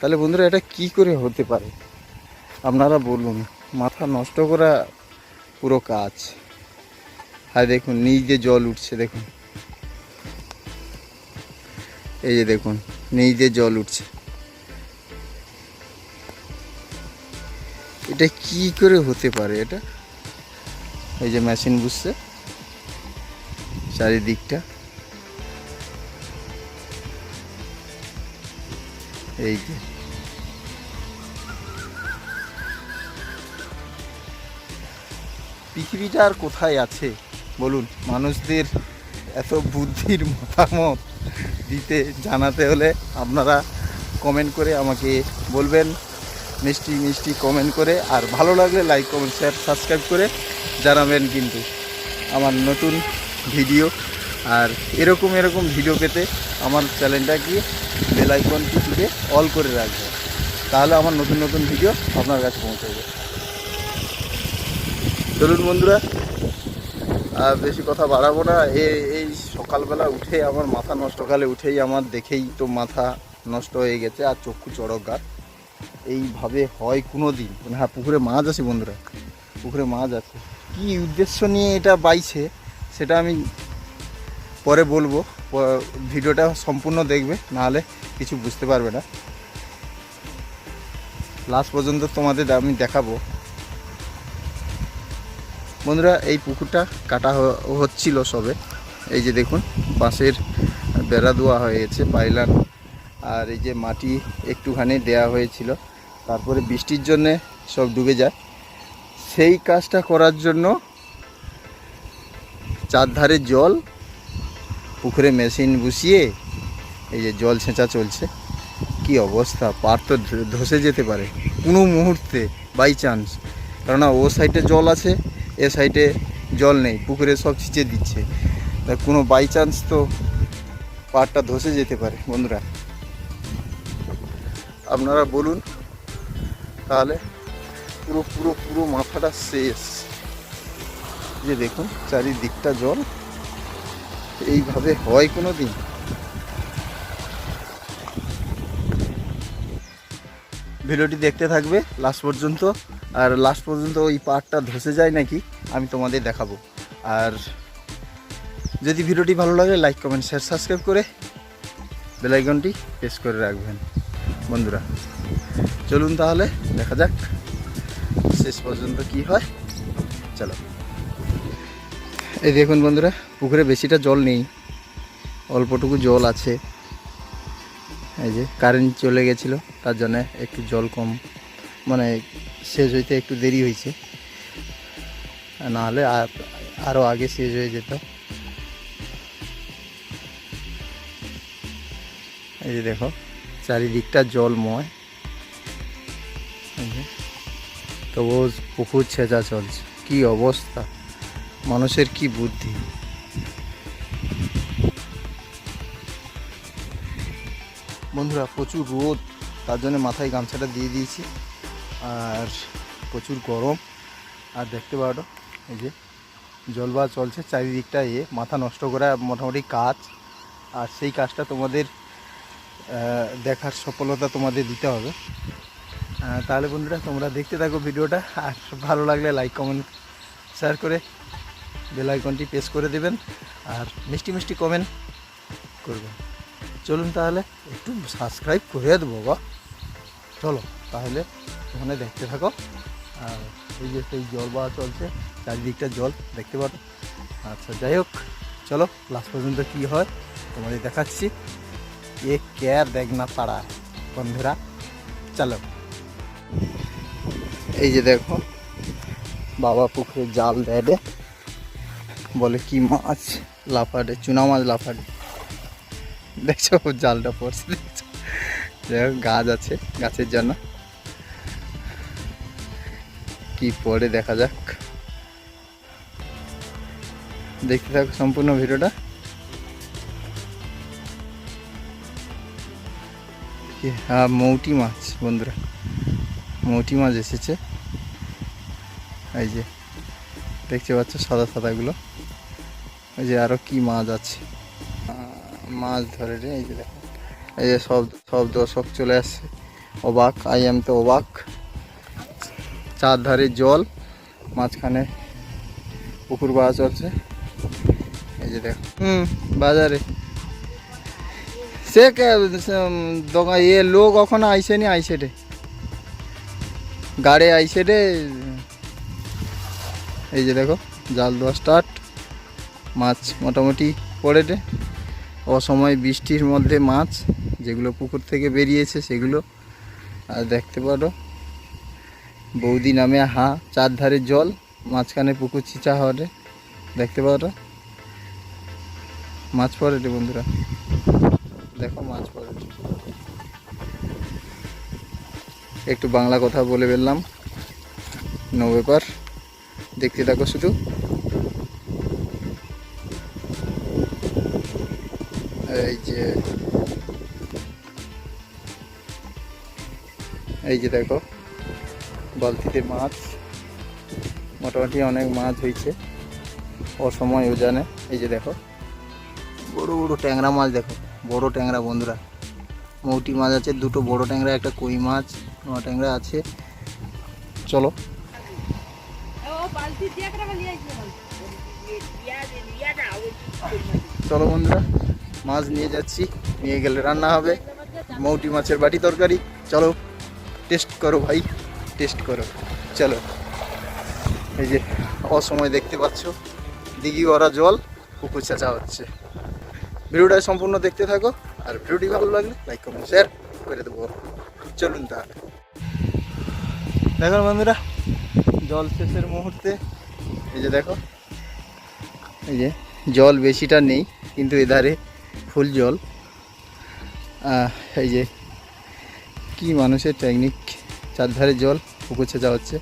তাহলে বন্ধুরা, এটা কি করে হতে পারে? আপনারা বলুন, মাথা নষ্ট করা পুরো কাজ। আর দেখুন দিয়ে জল উঠছে, দেখুন। এই যে দেখুন দিয়ে জল উঠছে। এটা কি করে হতে পারে এটা? এই যে মেশিন বুঝছে চারিদিকটা। এই যে। পৃথিবীটা আর কোথায় আছে? বলুন, মানুষদের এত বুদ্ধির মতামত দিতে, জানাতে হলে আপনারা কমেন্ট করে আমাকে বলবেন, মিষ্টি মিষ্টি কমেন্ট করে, আর ভালো লাগলে লাইক কমেন্ট শেয়ার সাবস্ক্রাইব করে জানাবেন কিন্তু আমার নতুন ভিডিও আর এরকম এরকম ভিডিও পেতে আমার চ্যানেলটাকে বেল আইকনটি টিপে অল করে রাখবেন তাহলে আমার নতুন নতুন ভিডিও আপনার কাছে পৌঁছাবে চলুন বন্ধুরা, আর বেশি কথা বাড়াবো না। এই সকালবেলা উঠে আমার মাথা নষ্টকালে উঠেই আমার দেখেই তো মাথা নষ্ট হয়ে গেছে আর চক্ষু চড়ক গাছ এইভাবে হয় কোনো দিন মানে হ্যাঁ পুকুরে মাছ আছে বন্ধুরা, পুকুরে মাছ আছে। কি উদ্দেশ্য নিয়ে এটা বাইছে, সেটা আমি পরে বলব। ভিডিওটা সম্পূর্ণ দেখবে, নাহলে কিছু বুঝতে পারবে না। লাস্ট পর্যন্ত তোমাদের আমি দেখাবো। বন্ধুরা, এই পুকুরটা কাটা হচ্ছিল সবে। এই যে দেখুন, বাঁশের বেড়া দেওয়া হয়েছে, পাইলান। আর এই যে মাটি একটুখানি দেয়া হয়েছিল। তারপরে বৃষ্টির জন্যে সব ডুবে যায়। সেই কাজটা করার জন্য চারধারে জল পুকুরে মেশিন বসিয়ে এই যে জল ছেঁচা চলছে। কি অবস্থা? পার তো ধসে যেতে পারে। কোনো মুহূর্তে বাই চান্স কেননা ও সাইডে জল আছে, এ সাইডে জল নেই, পুকুরে সব ছিঁচে দিচ্ছে। তা কোনো বাই চান্স তো পাড়টা ধসে যেতে পারে, বন্ধুরা। আপনারা বলুন, তাহলে পুরো পুরো পুরো মাথাটা শেষ। যে দেখুন, চারিদিকটা জল। এইভাবে হয় কোনো দিন ভিডিওটি দেখতে থাকবে লাস্ট পর্যন্ত। আর লাস্ট পর্যন্ত ওই পার্টটা ধসে যায় নাকি, আমি তোমাদের দেখাবো। আর যদি ভিডিওটি ভালো লাগে, লাইক, কমেন্ট, শেয়ার, সাবস্ক্রাইব করে বেলাইকনটি প্রেস করে রাখবেন। বন্ধুরা, চলুন তাহলে দেখা যাক শেষ পর্যন্ত কি হয়। চলো। এই দেখুন বন্ধুরা পুকুরে বেশিটা জল নেই, অল্পটুকু জল আছে। এই যে কারেন্ট চলে গেছিল, তার জন্য একটু জল কম মানে শেষ হইতে একটু দেরি হয়েছে নাহলে আর আরও আগে শেষ হয়ে যেত। এই যে দেখো, চারিদিকটা জলময়। তবু পুকুর ছেঁচা চলছে। কি অবস্থা? মানুষের কি বুদ্ধি? বন্ধুরা প্রচুর রোদ, তার জন্য মাথায় গামছাটা দিয়ে দিয়েছি। আর প্রচুর গরম। আর দেখতে পারো, এই যে জলবা চলছে, চারিদিকটা এ, মাথা নষ্ট করা মোটামুটি কাজ। আর সেই কাজটা তোমাদের দেখার সফলতা তোমাদের দিতে হবে। তাহলে বন্ধুরা তোমরা দেখতে থাকো ভিডিওটা। আর ভালো লাগলে লাইক কমেন্ট শেয়ার করে বেল আইকনটি প্রেস করে দেবেন। আর মিষ্টি মিষ্টি কমেন্ট করবেন। চলুন তাহলে। একটু সাবস্ক্রাইব করে দেবো বাবা চলো, তাহলে ওখানে দেখতে থাকো। আর এই যে সেই জল বা চলছে, চারিদিকটা জল, দেখতে পারো? আচ্ছা যাই হোক, চলো লাস্ট পর্যন্ত কী হয়, তোমাদের দেখাচ্ছি। এ ক্যার দেখ না পাড়া, বন্ধুরা, চলো। এই যে দেখো, বাবা পুকুরে জাল দেয়। বলে কি মাছ? লাফাডে চুনা মাছ লাফাডে দেখছ, জালটা পড়ছে। দেখছ যাই হোক, গাছ আছে গাছের জন্য। কি পড়ে দেখা যাক। দেখতে থাকো সম্পূর্ণ ভিডিওটা। হ্যাঁ মৌটি মাছ, বন্ধুরা। মৌটি মাছ এসেছে। এই যে, দেখতে পাচ্ছ সাদা সাদাগুলো। ওই যে আরও কি মাছ আছে। মাছ ধরে রে, এই যে দেখো। এই যে সব সব দর্শক চলে আসছে। অবাক আই এম তো অবাক। চারধারে জল, মাঝখানে পুকুর পাওয়া চলছে। এই যে দেখো। হুম, বাজারে। সে দোকান ইয়ে লোক ওখানে আইসে নি, আইসে রে। গাড়ি আইসে রে। এই যে দেখো, জাল দেওয়া স্টার্ট মাছ মোটামুটি পড়ে রে। অসময় বৃষ্টির মধ্যে মাছ যেগুলো পুকুর থেকে বেরিয়েছে সেগুলো, আর দেখতে পারো, বৌদি নামে হা চারধারে জল, মাঝখানে পুকুর চিচা হওয়ারে দেখতে পারো? মাছ পড়ে রে বন্ধুরা। দেখো মাছ পড়ে। একটু বাংলা কথা বলে ফেললাম নো ব্যাপার দেখতে থাকো শুধু। এই যে এই যে দেখো, বালতিতে মাছ, মোটামুটি অনেক মাছ হয়েছে অসময় ওজানে এই যে দেখো, বড় বড় ট্যাংরা মাছ দেখো, বড় ট্যাংরা বন্ধুরা, মৌটি মাছ আছে, দুটো বড় ট্যাংরা, একটা কই মাছ, নোয়া ট্যাংরা আছে, চলো। চলো বন্ধুরা। মাছ নিয়ে যাচ্ছি, নিয়ে গেলে রান্না হবে। মৌটি মাছের বাটি তরকারি। চলো, টেস্ট করো ভাই, টেস্ট করো। চলো। এই যে অসময় দেখতে পাচ্ছ, দিঘি ভরা জল পুকুর চাচা হচ্ছে। ভিডিওটা সম্পূর্ণ দেখতে থাকো, আর ভিডিওটি ভালো লাগলে লাইক কমেন্ট শেয়ার করে দেবো। চলুন তাহলে। দেখো বন্ধুরা, জল শেষের মুহূর্তে। এই যে দেখো, এই যে জল বেশিটা নেই, কিন্তু এধারে ফুল জল। এই যে কি মানুষের টেকনিক চারধারে জল পুকুর ছেঁচা হচ্ছে।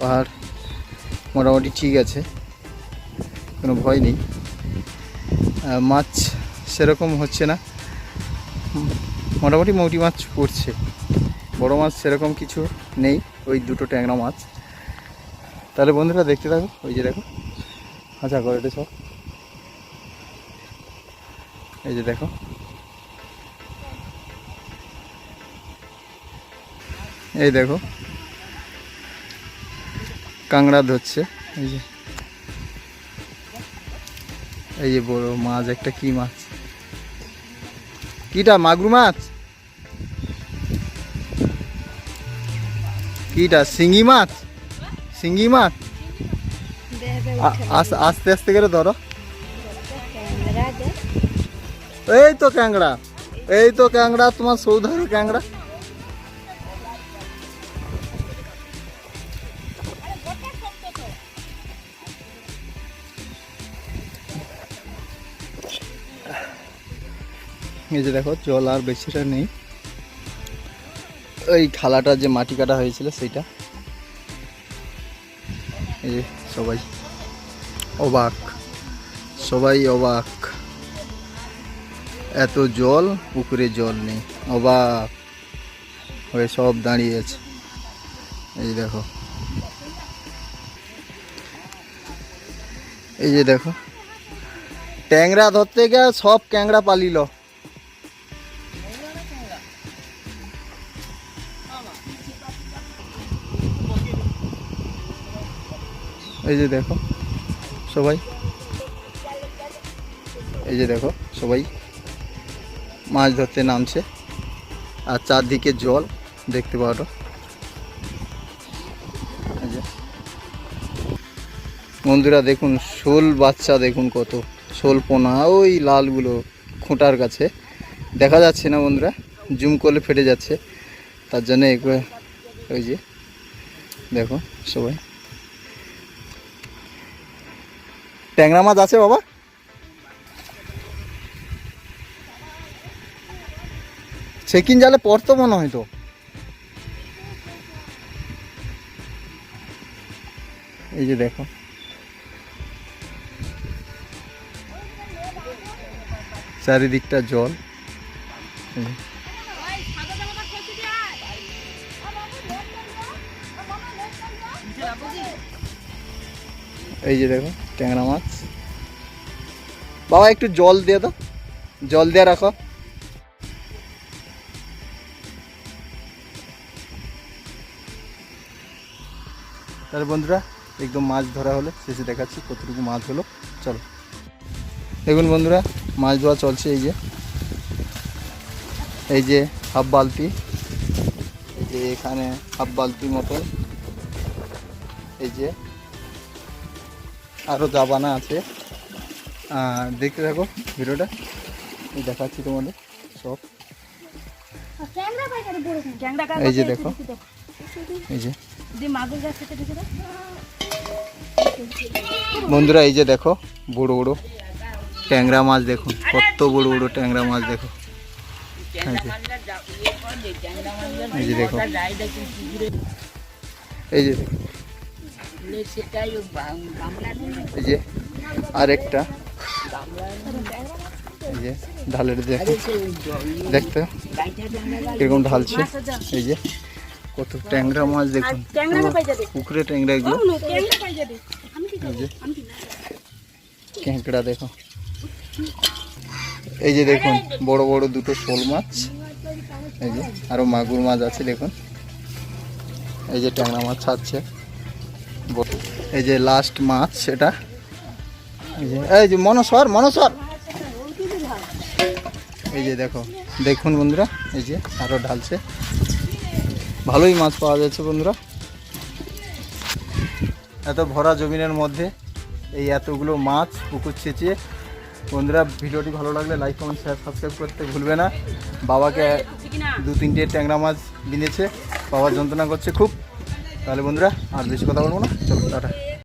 পাহাড় মোটামুটি ঠিক আছে, কোনো ভয় নেই। মাছ সেরকম হচ্ছে না। মোটামুটি মৌটি মাছ পড়ছে। বড় মাছ সেরকম কিছু নেই, ওই দুটো ট্যাংরা মাছ। তাহলে বন্ধুরা দেখতে থাকো, ওই যে দেখো। আচ্ছা করে সব। এই যে দেখো। এই দেখো। কাংড়া ধরছে এই যে। এই যে বড় মাছ একটা কি মাছ? কিটা মাগুর মাছ? কিটা শিঙ্গি মাছ? শিঙ্গি মাছ? আস্তে আস্তে করে ধরো। এই তো ক্যাংড়া, এই তো ক্যাংড়া, তোমার সৌধারে ক্যাংড়া। এই যে দেখো, জল আর বেশিটা নেই। এই খালাটা যে মাটি কাটা হয়েছিল, সেইটা। এই যে সবাই অবাক সবাই অবাক। এত জল, পুকুরে জল নেই। অবাক হয়ে সব দাঁড়িয়ে আছে। এই দেখো। এই যে দেখো। ট্যাংরা ধরতে গিয়ে সব ক্যাংড়া পালিল। এই যে দেখো, সবাই। এই যে দেখো, সবাই। মাছ ধরতে নামছে। আর চারদিকে জল, দেখতে পারো এই যে। বন্ধুরা, দেখুন, শোল বাচ্চা, দেখুন কত। শোল পোনা, ওই লালগুলো খুঁটার কাছে। দেখা যাচ্ছে না বন্ধুরা, জুম করলে ফেটে যাচ্ছে। তার জন্য একবার ওই যে, দেখো সবাই। ট্যাংরা মাছ আছে বাবা? সেকিন জালে পড়তো মনে হয় তো। এই যে দেখো। চারিদিকটা জল। এই যে। দেখো, ট্যাংরা মাছ। বাবা, একটু জল দিয়ে দাও। জল দিয়ে রাখো। তাহলে বন্ধুরা একদম মাছ ধরা হলে। শেষে দেখাচ্ছি কতটুকু মাছ হলো। চলো। দেখুন বন্ধুরা মাছ ধোয়া চলছে এই যে। এই যে হাফ বালতি। এই যে এখানে হাফ বালতি মতন এই যে আরও জাবানা আছে। দেখতে থাকো ভিডিওটা। দেখাচ্ছি তোমাদের সব। এই যে দেখো। এই যে। বন্ধুরা, এই যে দেখো, বড় বড় ট্যাংরা মাছ দেখুন কত বড় বড় ট্যাংরা মাছ দেখো। এই যে দেখো। এই যে এই যে, আরেকটা। এই যে ঢালের দেখো দেখতে, কীরকম ঢালছে। এই যে কত ট্যাংরা মাছ দেখুন। পুকুরে ট্যাংরা এগুলো। ক্যাঁকড়া দেখো। এই যে দেখুন বড় বড় দুটো শোল মাছ। এই যে আরও মাগুর মাছ আছে দেখুন। এই যে ট্যাংরা মাছ ছাড়ছে। এই যে লাস্ট মাছ এটা এই যে এই যে মনসর মনসর। এই যে দেখো দেখুন বন্ধুরা এই যে আরও ঢালছে। ভালোই মাছ পাওয়া যাচ্ছে বন্ধুরা। এত ভরা জমিনের মধ্যে এই এতগুলো মাছ পুকুর ছেঁচিয়ে। বন্ধুরা, ভিডিওটি ভালো লাগলে লাইক কমেন্ট শেয়ার সাবস্ক্রাইব করতে ভুলবে না। বাবাকে দু তিনটে ট্যাংরা মাছ বিনেছে, বাবা যন্ত্রণা করছে খুব। তাহলে বন্ধুরা, আর বেশি কথা বলব না। চলো, টাটা।